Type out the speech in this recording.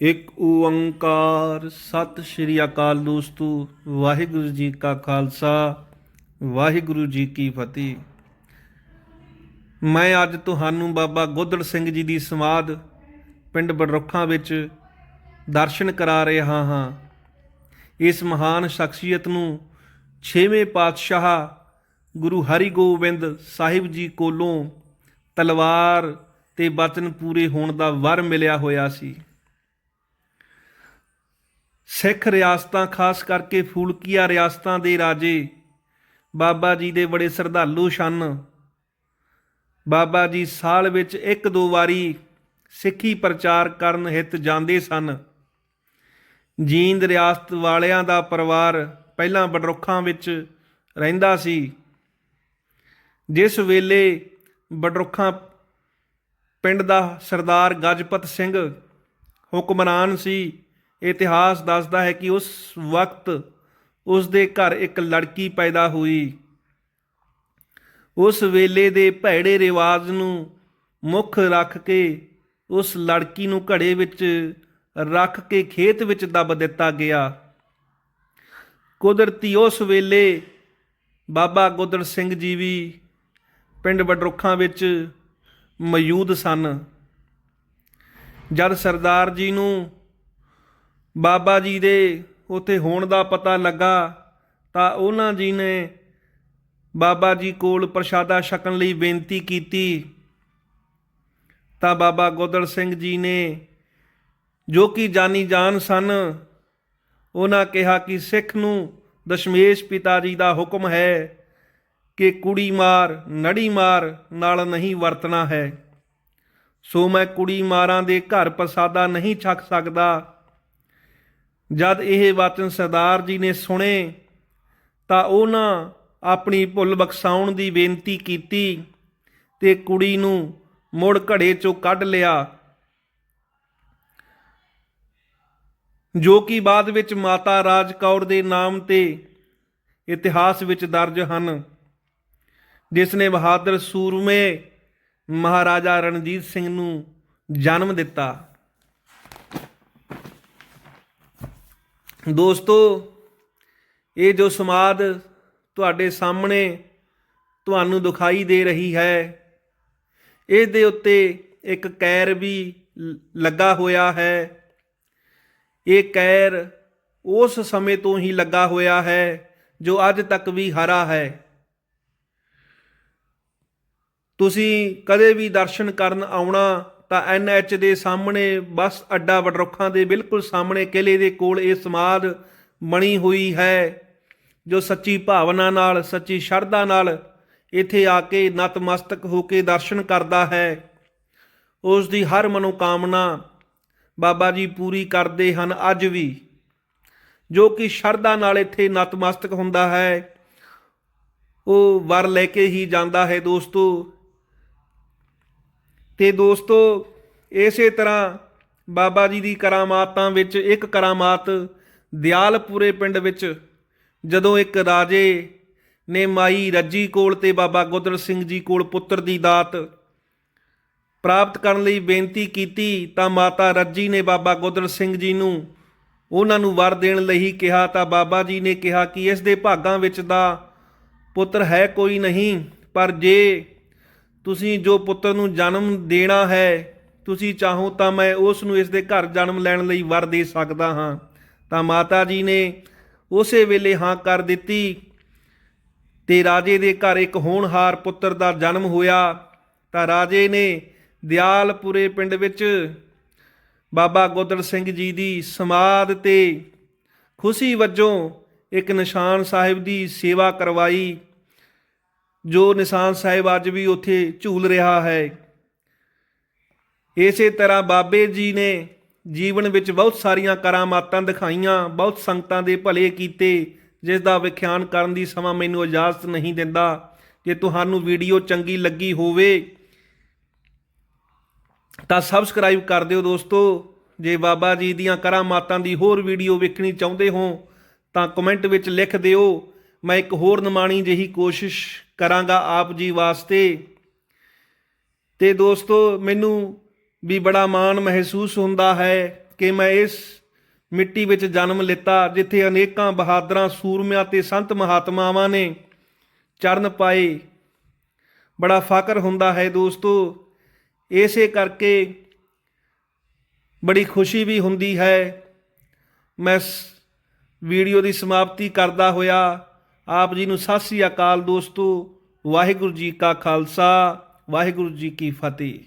ਇੱਕ ਓੰਕਾਰ। ਸਤਿ ਸ਼੍ਰੀ ਅਕਾਲ ਦੋਸਤੋ, ਵਾਹਿਗੁਰੂ ਜੀ ਕਾ ਖਾਲਸਾ, ਵਾਹਿਗੁਰੂ ਜੀ ਕੀ ਫਤਿਹ। ਮੈਂ ਅੱਜ ਤੁਹਾਨੂੰ ਬਾਬਾ ਗੋਦੜ ਸਿੰਘ ਜੀ ਦੀ ਸਮਾਧ ਪਿੰਡ ਬਡਰੁੱਖਾਂ ਵਿੱਚ ਦਰਸ਼ਨ ਕਰਾ ਰਿਹਾ ਹਾਂ। ਇਸ ਮਹਾਨ ਸ਼ਖਸੀਅਤ ਨੂੰ 6ਵੇਂ ਪਾਤਸ਼ਾਹ ਗੁਰੂ ਹਰਿਗੋਬਿੰਦ ਸਾਹਿਬ ਜੀ ਕੋਲੋਂ ਤਲਵਾਰ ਤੇ ਬਚਨ ਪੂਰੇ ਹੋਣ ਦਾ ਵਰ ਮਿਲਿਆ ਹੋਇਆ ਸੀ। ਸਿੱਖ ਰਿਆਸਤਾਂ, ਖਾਸ ਕਰਕੇ ਫੂਲਕੀਆ ਰਿਆਸਤਾਂ ਦੇ ਰਾਜੇ, ਬਾਬਾ ਜੀ ਦੇ ਬੜੇ ਸ਼ਰਧਾਲੂ ਸਨ। ਬਾਬਾ ਜੀ ਸਾਲ ਵਿੱਚ ਇੱਕ ਦੋ ਵਾਰੀ ਸਿੱਖੀ ਪ੍ਰਚਾਰ ਕਰਨ ਹਿੱਤ ਜਾਂਦੇ ਸਨ। ਜੀਂਦ ਰਿਆਸਤ ਵਾਲਿਆਂ ਦਾ ਪਰਿਵਾਰ ਪਹਿਲਾਂ ਬਡਰੁੱਖਾਂ ਵਿੱਚ ਰਹਿੰਦਾ ਸੀ। ਜਿਸ ਵੇਲੇ ਬਡਰੁੱਖਾਂ ਪਿੰਡ ਦਾ ਸਰਦਾਰ ਗਜਪਤ ਸਿੰਘ ਹੁਕਮਰਾਨ ਸੀ ਇਤਿਹਾਸ ਦੱਸਦਾ ਹੈ ਕਿ ਉਸ ਵਕਤ ਉਸ ਦੇ ਘਰ ਇੱਕ ਲੜਕੀ ਪੈਦਾ ਹੋਈ। ਉਸ ਵੇਲੇ ਦੇ ਭੈੜੇ ਰਿਵਾਜ ਨੂੰ ਮੁੱਖ ਰੱਖ ਕੇ ਉਸ ਲੜਕੀ ਨੂੰ ਘੜੇ ਵਿੱਚ ਰੱਖ ਕੇ ਖੇਤ ਵਿੱਚ ਦੱਬ ਦਿੱਤਾ ਗਿਆ। ਕੁਦਰਤੀ ਉਸ ਵੇਲੇ ਬਾਬਾ ਗੁੱਦੜ ਸਿੰਘ ਜੀ ਵੀ ਪਿੰਡ ਬਡਰੁੱਖਾਂ ਵਿੱਚ ਮੌਜੂਦ ਸਨ। ਜਦ ਸਰਦਾਰ ਜੀ ਨੂੰ ਬਾਬਾ ਜੀ ਦੇ ਉੱਥੇ ਹੋਣ ਦਾ ਪਤਾ ਲੱਗਾ ਤਾਂ ਉਹਨਾਂ ਜੀ ਨੇ ਬਾਬਾ ਜੀ ਕੋਲ ਪ੍ਰਸ਼ਾਦਾ ਛਕਣ ਲਈ ਬੇਨਤੀ ਕੀਤੀ। ਤਾਂ ਬਾਬਾ ਗੋਦੜ ਸਿੰਘ ਜੀ ਨੇ ਜੋ ਕਿ ਜਾਨੀ ਜਾਨ ਸਨ, ਉਹਨਾਂ ਕਿਹਾ ਕਿ ਸਿੱਖ ਨੂੰ ਦਸ਼ਮੇਸ਼ ਪਿਤਾ ਜੀ ਦਾ ਹੁਕਮ ਹੈ ਕਿ ਕੁੜੀ ਮਾਰ, ਨੜੀ ਮਾਰ ਨਾਲ ਨਹੀਂ ਵਰਤਣਾ ਹੈ। ਸੋ ਮੈਂ ਕੁੜੀ ਮਾਰਾਂ ਦੇ ਘਰ ਪ੍ਰਸਾਦਾ ਨਹੀਂ ਛਕ ਸਕਦਾ। ਜਦ ਇਹ ਵਚਨ ਸਰਦਾਰ ਜੀ ਨੇ ਸੁਣੇ, ਤਾਂ ਉਹਨਾਂ ਆਪਣੀ ਭੁੱਲ ਬਖਸ਼ਾਉਣ ਦੀ ਬੇਨਤੀ ਕੀਤੀ ਤੇ ਕੁੜੀ ਨੂੰ ਮੁੜ ਘੜੇ ਚੋਂ ਕੱਢ ਲਿਆ, ਜੋ ਕਿ ਬਾਅਦ ਵਿੱਚ ਮਾਤਾ ਰਾਜ ਕੌਰ ਦੇ ਨਾਮ ਤੇ ਇਤਿਹਾਸ ਵਿੱਚ ਦਰਜ ਹਨ, ਜਿਸ ਨੇ ਬਹਾਦਰ ਸੂਰਮੇ ਮਹਾਰਾਜਾ ਰਣਜੀਤ ਸਿੰਘ ਨੂੰ ਜਨਮ ਦਿੱਤਾ। ਦੋਸਤੋ, ਇਹ ਜੋ ਸਮਾਦ ਤੁਹਾਡੇ ਸਾਹਮਣੇ ਤੁਹਾਨੂੰ ਦਿਖਾਈ ਦੇ ਰਹੀ ਹੈ ਇਸ ਦੇ ਉੱਤੇ ਇੱਕ ਕੈਰ ਵੀ ਲੱਗਾ ਹੋਇਆ ਹੈ। ਇਹ ਕੈਰ ਉਸ ਸਮੇਂ ਤੋਂ ਹੀ ਲੱਗਾ ਹੋਇਆ ਹੈ ਜੋ ਅੱਜ ਤੱਕ ਵੀ ਹਰਾ ਹੈ। ਤੁਸੀਂ ਕਦੇ ਵੀ ਦਰਸ਼ਨ ਕਰਨ ਆਉਣਾ ਤਾਂ ਐਨਐਚ ਦੇ ਸਾਹਮਣੇ ਬੱਸ ਅੱਡਾ ਵਡਰੁੱਖਾਂ ਦੇ ਬਿਲਕੁਲ ਸਾਹਮਣੇ ਕਿਲੇ ਦੇ ਕੋਲ ਇਹ ਸਮਾਦ ਬਣੀ ਹੋਈ ਹੈ, ਜੋ ਸੱਚੀ ਭਾਵਨਾ ਨਾਲ, ਸੱਚੀ ਸ਼ਰਧਾ ਨਾਲ ਇੱਥੇ ਆ ਕੇ ਨਤਮਸਤਕ ਹੋ ਕੇ ਦਰਸ਼ਨ ਕਰਦਾ ਹੈ। ਉਸ ਦੀ ਹਰ ਮਨੋਕਾਮਨਾ ਬਾਬਾ ਜੀ ਪੂਰੀ ਕਰਦੇ ਹਨ ਅੱਜ ਵੀ, ਜੋ ਕਿ ਸ਼ਰਧਾ ਨਾਲ ਇੱਥੇ ਨਤਮਸਤਕ ਹੁੰਦਾ ਹੈ। ਉਹ ਵਰ ਲੈ ਕੇ ਹੀ ਜਾਂਦਾ ਹੈ ਦੋਸਤੋ। ਤੇ ਦੋਸਤੋ, ਇਸੇ ਤਰ੍ਹਾਂ ਬਾਬਾ ਜੀ ਦੀ ਕਰਾਮਾਤਾਂ ਵਿੱਚ ਇੱਕ ਕਰਾਮਾਤ ਦਿਆਲਪੁਰੇ ਪਿੰਡ ਵਿੱਚ ਜਦੋਂ ਇੱਕ ਰਾਜੇ ਨੇ ਮਾਈ ਰੱਜੀ ਕੋਲ ਤੇ ਬਾਬਾ ਗੁੱਦਰ ਸਿੰਘ ਜੀ ਕੋਲ ਪੁੱਤਰ ਦੀ ਦਾਤ ਪ੍ਰਾਪਤ ਕਰਨ ਲਈ ਬੇਨਤੀ ਕੀਤੀ, ਤਾਂ ਮਾਤਾ ਰੱਜੀ ਨੇ ਬਾਬਾ ਗੁੱਦਰ ਸਿੰਘ ਜੀ ਨੂੰ ਉਹਨਾਂ ਨੂੰ ਵਰ ਦੇਣ ਲਈ ਕਿਹਾ, ਤਾਂ ਬਾਬਾ ਜੀ ਨੇ ਕਿਹਾ ਕਿ ਇਸ ਦੇ ਭਾਗਾਂ ਵਿੱਚ ਦਾ ਪੁੱਤਰ ਹੈ ਕੋਈ ਨਹੀਂ, ਪਰ ਜੇ ਤੁਸੀਂ ਜੋ ਪੁੱਤਰ ਨੂੰ ਜਨਮ ਦੇਣਾ ਹੈ, ਤੁਸੀਂ ਚਾਹੋ ਤਾਂ ਮੈਂ ਉਸ ਨੂੰ ਇਸ ਦੇ ਘਰ ਜਨਮ ਲੈਣ ਲਈ ਵਰ ਦੇ ਸਕਦਾ ਹਾਂ। ਤਾਂ ਮਾਤਾ ਜੀ ਨੇ ਉਸੇ ਵੇਲੇ ਹਾਂ ਕਰ ਦਿੱਤੀ। ਤੇ ਰਾਜੇ ਦੇ ਘਰ ਇੱਕ ਹੋਣਹਾਰ ਪੁੱਤਰ ਦਾ ਜਨਮ ਹੋਇਆ। ਤਾਂ ਰਾਜੇ ਨੇ ਦਿਆਲਪੁਰੇ ਪਿੰਡ ਵਿੱਚ ਬਾਬਾ ਗੋਦੜ ਸਿੰਘ ਜੀ ਦੀ ਸਮਾਧ ਤੇ ਖੁਸ਼ੀ ਵਜੋਂ ਇੱਕ ਨਿਸ਼ਾਨ ਸਾਹਿਬ ਦੀ ਸੇਵਾ ਕਰਵਾਈ। ਜੋ ਨਿਸ਼ਾਨ ਸਾਹਿਬ ਅੱਜ ਵੀ ਉੱਥੇ ਝੂਲ ਰਿਹਾ ਹੈ। ਇਸੇ ਤਰ੍ਹਾਂ ਬਾਬੇ ਜੀ ਨੇ ਜੀਵਨ ਵਿੱਚ ਬਹੁਤ ਸਾਰੀਆਂ ਕਰਾਮਾਤਾਂ ਦਿਖਾਈਆਂ, ਬਹੁਤ ਸੰਗਤਾਂ ਦੇ ਭਲੇ ਕੀਤੇ, ਜਿਸ ਦਾ ਵਿਖਿਆਨ ਕਰਨ ਦੀ ਸਮਾਂ ਮੈਨੂੰ ਇਜਾਜ਼ਤ ਨਹੀਂ ਦਿੰਦਾ ਜੇ ਤੁਹਾਨੂੰ ਵੀਡੀਓ ਚੰਗੀ ਲੱਗੀ ਹੋਵੇ। ਤਾਂ ਸਬਸਕ੍ਰਾਈਬ ਕਰ ਦਿਓ ਦੋਸਤੋ। ਜੇ ਬਾਬਾ ਜੀ ਦੀਆਂ ਕਰਾਮਾਤਾਂ ਦੀ ਹੋਰ ਵੀਡੀਓ ਵੇਖਣੀ ਚਾਹੁੰਦੇ ਹੋ, ਤਾਂ ਕਮੈਂਟ ਵਿੱਚ ਲਿਖ ਦਿਓ। ਮੈਂ ਇੱਕ ਹੋਰ ਨਿਮਾਣੀ ਜਿਹੀ ਕੋਸ਼ਿਸ਼ ਕਰਾਂਗਾ ਆਪ ਜੀ ਵਾਸਤੇ। ਤੇ ਦੋਸਤੋ, ਮੈਨੂੰ ਵੀ ਬੜਾ ਮਾਣ ਮਹਿਸੂਸ ਹੁੰਦਾ ਹੈ ਕਿ ਮੈਂ ਇਸ ਮਿੱਟੀ ਵਿੱਚ ਜਨਮ ਲਿੱਤਾ, ਜਿੱਥੇ ਅਨੇਕਾਂ ਬਹਾਦਰਾਂ, ਸੂਰਮਿਆਂ ਤੇ ਸੰਤ ਮਹਾਤਮਾਵਾਂ ਨੇ ਚਰਨ ਪਾਏ। ਬੜਾ ਫਖਰ ਹੁੰਦਾ ਹੈ ਦੋਸਤੋ, ਇਸੇ ਕਰਕੇ ਬੜੀ ਖੁਸ਼ੀ ਵੀ ਹੁੰਦੀ ਹੈ। ਮੈਂ ਵੀਡੀਓ ਦੀ ਸਮਾਪਤੀ ਕਰਦਾ ਹੋਇਆ ਆਪ ਜੀ ਨੂੰ ਸਤਿ ਸ੍ਰੀ ਅਕਾਲ ਦੋਸਤੋ, ਵਾਹਿਗੁਰੂ ਜੀ ਕਾ ਖਾਲਸਾ, ਵਾਹਿਗੁਰੂ ਜੀ ਕੀ ਫਤਿਹ।